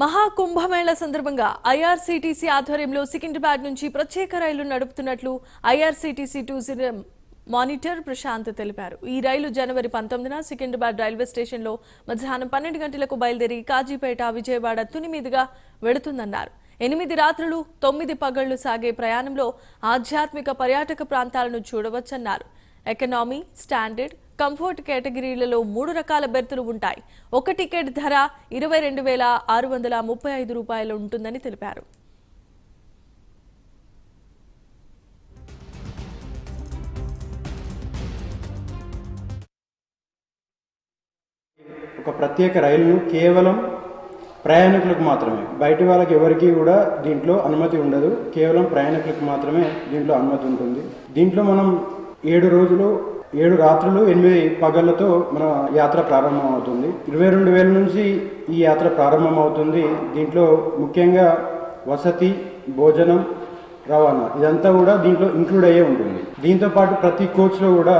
మహాకుంభమేళ సందర్భంగా ఐఆర్సీటీసీ ఆధ్వర్యంలో సికింద్రాబాద్ నుంచి ప్రత్యేక రైలు నడుపుతున్నట్లు ఐఆర్సీటీసీ టూరిజం మానిటర్ ప్రశాంత్ తెలిపారు. ఈ రైలు జనవరి పంతొమ్మిదిన సికింద్రాబాద్ రైల్వే స్టేషన్లో మధ్యాహ్నం పన్నెండు గంటలకు బయలుదేరి కాజీపేట విజయవాడ తుని మీదుగా వెడుతుందన్నారు ఎనిమిది రాత్రులు తొమ్మిది పగళ్ళు సాగే ప్రయాణంలో ఆధ్యాత్మిక పర్యాటక ప్రాంతాలను చూడవచ్చన్నారు. ఎకనామీ స్టాండర్డ్ కంఫర్ట్ కేటగిరీలలో మూడు రకాల బెర్తులు ఉంటాయి. ఒక టికెట్ ధర ఇరవై రెండు వేల ఆరు వందల ముప్పై ఐదు రూపాయలు ఉంటుందని తెలిపారు. ఒక ప్రత్యేక రైలును కేవలం ప్రయాణికులకు మాత్రమే బయటి వాళ్ళకి ఎవరికి కూడా దీంట్లో అనుమతి ఉండదు. కేవలం ప్రయాణికులకు మాత్రమే దీంట్లో అనుమతి ఉంటుంది. దీంట్లో మనం ఏడు రోజులు ఏడు రాత్రులు ఎనిమిది పగళ్ళతో మన యాత్ర ప్రారంభం అవుతుంది ఇరవై రెండు వేల నుంచి ఈ యాత్ర ప్రారంభం అవుతుంది దీంట్లో ముఖ్యంగా వసతి భోజనం రవాణా ఇదంతా కూడా దీంట్లో ఇంక్లూడ్ అయ్యే ఉంటుంది. దీంతో పాటు ప్రతి కోచ్లో కూడా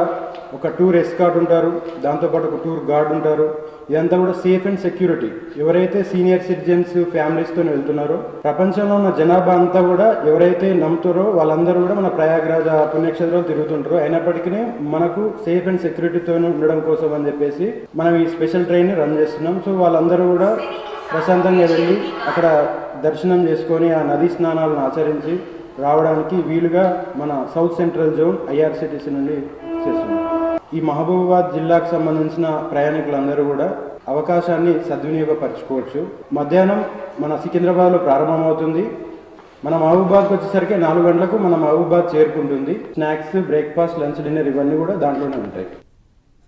ఒక టూర్ ఎస్కార్డ్ ఉంటారు దాంతోపాటు ఒక టూర్ గార్డ్ ఉంటారు. ఇదంతా కూడా సేఫ్ అండ్ సెక్యూరిటీ. ఎవరైతే సీనియర్ సిటిజన్స్ ఫ్యామిలీస్తో వెళ్తున్నారో ప్రపంచంలో ఉన్న జనాభా అంతా కూడా ఎవరైతే నమ్ముతారో వాళ్ళందరూ కూడా మన ప్రయాగరాజ పుణ్యక్షేత్రాలు తిరుగుతుంటారు. అయినప్పటికీ మనకు సేఫ్ అండ్ సెక్యూరిటీతో ఉండడం కోసం అని చెప్పేసి మనం ఈ స్పెషల్ ట్రైన్ రన్ చేస్తున్నాం. సో వాళ్ళందరూ కూడా ప్రశాంతంగా వెళ్ళి అక్కడ దర్శనం చేసుకొని ఆ నదీ స్నానాలను ఆచరించి రావడానికి వీలుగా మన సౌత్ సెంట్రల్ జోన్ ఐఆర్సిటీసీ నుండి చేస్తున్నాం. ఈ మహబూబాబాద్ జిల్లాకు సంబంధించిన ప్రయాణికులందరూ కూడా అవకాశాన్ని సద్వినియోగపరచుకోవచ్చు. మధ్యాహ్నం మన సికింద్రాబాద్లో ప్రారంభమవుతుంది. మన మహబూబాద్కి వచ్చేసరికి నాలుగు గంటలకు మన మహబూబాద్ చేరుకుంటుంది. స్నాక్స్ బ్రేక్ఫాస్ట్ లంచ్ డిన్నర్ ఇవన్నీ కూడా దాంట్లోనే ఉంటాయి.